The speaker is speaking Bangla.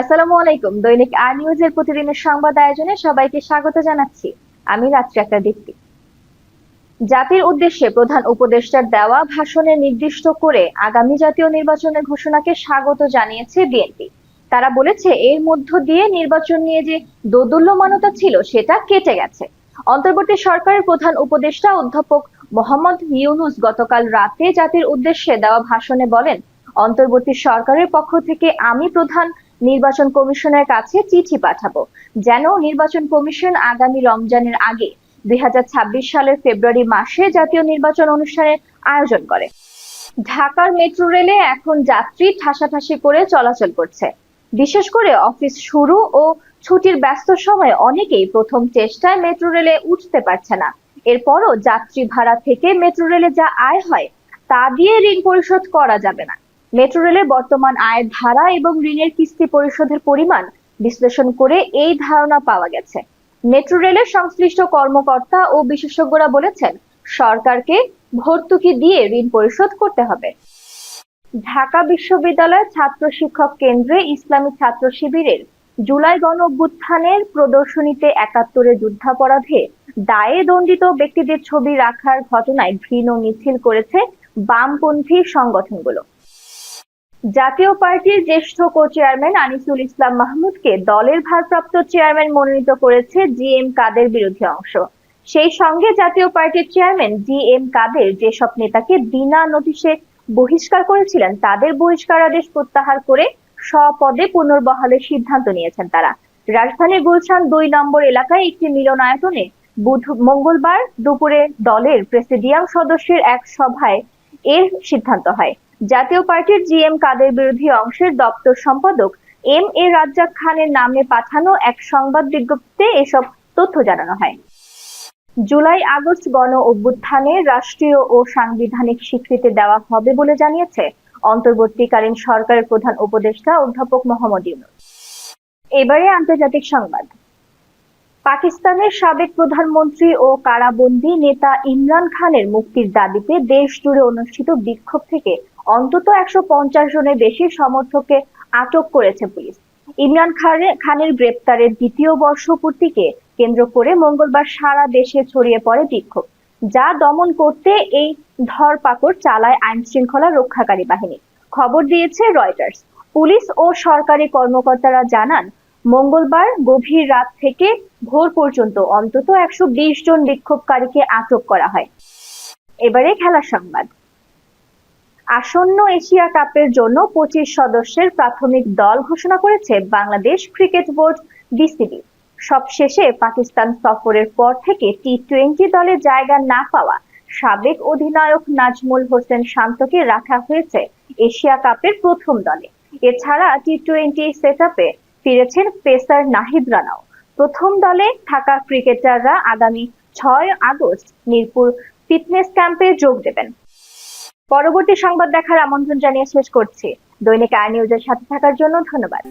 আসসালামু আলাইকুম। দৈনিক আর নিউজের প্রতিদিনের সংবাদ আয়োজনে সবাইকে স্বাগত জানাচ্ছি। আমি রাত্রি একটা দীপ্তি। জাতির উদ্দেশ্যে প্রধান উপদেষ্টার দেওয়া ভাষণে নির্দিষ্ট করে আগামী জাতীয় নির্বাচনের ঘোষণাকে স্বাগত জানিয়েছে বিএনপি। তারা বলেছে, এর মধ্য দিয়ে নির্বাচন নিয়ে যে দোদুল্যমানতা ছিল, সেটা কেটে গেছে। অন্তর্বর্তী সরকারের প্রধান উপদেষ্টা অধ্যাপক মোহাম্মদ ইউনুস গতকাল রাতে জাতির উদ্দেশ্যে দেওয়া ভাষণে বলেন, অন্তর্বর্তী সরকারের পক্ষ থেকে আমি প্রধান নির্বাচন কমিশনের কাছে চিঠি পাঠাবো। যেন নির্বাচন কমিশন আগামী রমজানের আগে দুই হাজার ছাব্বিশ সালের ফেব্রুয়ারি মাসে জাতীয় নির্বাচন অনুষ্ঠানের আয়োজন করে। ঢাকার মেট্রো রেলে এখন যাত্রী ঠাসাঠাসি করে চলাচল করছে। বিশেষ করে অফিস শুরু ও ছুটির ব্যস্ত সময়ে অনেকেই প্রথম চেষ্টায় মেট্রো রেলে উঠতে পারছে না। এরপরও যাত্রী ভাড়া থেকে মেট্রো রেলে যা আয় হয়, তা দিয়ে ঋণ পরিশোধ করা যাবে না। মেট্রো রেলের বর্তমান আয়ের ধারা এবং ঋণের কিস্তি পরিশোধের পরিমাণ বিশ্লেষণ করে এই ধারণা পাওয়া গেছে। মেট্রো রেলের সংশ্লিষ্ট কর্মকর্তা ও বিশেষজ্ঞরা বলেছেন, সরকারকে ভর্তুকি দিয়ে ঋণ পরিশোধ করতে হবে। ঢাকা বিশ্ববিদ্যালয় ছাত্র শিক্ষক কেন্দ্রে ইসলামী ছাত্র শিবিরের জুলাই গণ অভ্যুত্থানের প্রদর্শনীতে একাত্তরে যুদ্ধাপরাধে দায়ে দণ্ডিত ব্যক্তিদের ছবি রাখার ঘটনায় ঘৃণ মিছিল করেছে বামপন্থী সংগঠনগুলো। জাতীয় পার্টির জ্যেষ্ঠ কো চেয়ারম্যান আনিসুল ইসলাম মাহমুদকে দলের ভারপ্রাপ্ত চেয়ারম্যান মনোনীত করেছে জি এম কাদের বিরোধী অংশ। সেই সঙ্গে জাতীয় পার্টির চেয়ারম্যান জি এম কাদের যেসব নেতাকে বিনা নোটিশে বহিষ্কার করেছিলেন, তাদের বহিষ্কার আদেশ প্রত্যাহার করে স্বপদে পুনর্বহালের সিদ্ধান্ত নিয়েছেন তারা। রাজধানীর গুলশান দুই নম্বর এলাকায় একটি মিলনায়তনে বুধ, মঙ্গলবার দুপুরে দলের প্রেসিডিয়াম সদস্যের এক সভায় এর সিদ্ধান্ত হয়। জাতীয় পার্টির জি এম কাদের বিরোধী অংশের দপ্তর সম্পাদক এম এ রাজ্জাক খানের নামে পাঠানো এক সংবাদ বিজ্ঞপ্তিতে এসব তথ্য জানানো হয়। জুলাই আগস্ট গণ অভ্যুত্থানে রাষ্ট্রীয় ও সাংবিধানিক স্বীকৃতি দেওয়া হবে বলে জানিয়েছে অন্তর্বর্তীকালীন সরকারের প্রধান উপদেষ্টা অধ্যাপক মোহাম্মদ ইউনুস। এবারে আন্তর্জাতিক সংবাদ। পাকিস্তানের সাবেক প্রধানমন্ত্রী ও কারাবন্দী নেতা ইমরান খানের মুক্তির দাবিতে দেশ জুড়ে অনুষ্ঠিত বিক্ষোভ থেকে অন্তত একশো পঞ্চাশ জনের বেশি সমর্থককে আটক করেছে পুলিশ। ইমরান খানের গ্রেপ্তারের দ্বিতীয় বর্ষপূর্তিকে কেন্দ্র করে মঙ্গলবার সারা দেশে ছড়িয়ে পড়ে বিক্ষোভ, যা দমন করতে এই ধরপাকড় চালায় আইন শৃঙ্খলা রক্ষাকারী বাহিনী। খবর দিয়েছে রয়টার্স। পুলিশ ও সরকারি কর্মকর্তারা জানান মঙ্গলবার গভীর রাত থেকে ভোর পর্যন্ত অন্তত একশো জন বিক্ষোভকারীকে আটক করা হয়। এবারে খেলার সংবাদ। আসন্ন এশিয়া কাপের জন্য পঁচিশ সদস্যের প্রাথমিক দল ঘোষণা করেছে বাংলাদেশ ক্রিকেট বোর্ড, বিসিবি। সবশেষে পাকিস্তান সফরের পর থেকে টি টোয়েন্টি দলে জায়গা না পাওয়া সাবেক অধিনায়ক নাজমুল হোসেন শান্তকে রাখা হয়েছে এশিয়া কাপের প্রথম দলে। এছাড়া টি টোয়েন্টি সেট ফিরেছেন পেসার নাহিদ রানাও। প্রথম দলে থাকা ক্রিকেটাররা আগামী ছয় আগস্ট মিরপুর ফিটনেস ক্যাম্পে যোগ দেবেন। পরবর্তী সংবাদ দেখার আমন্ত্রণ জানিয়ে শেষ করছি। দৈনিক আই নিউজের সাথে থাকার জন্য ধন্যবাদ।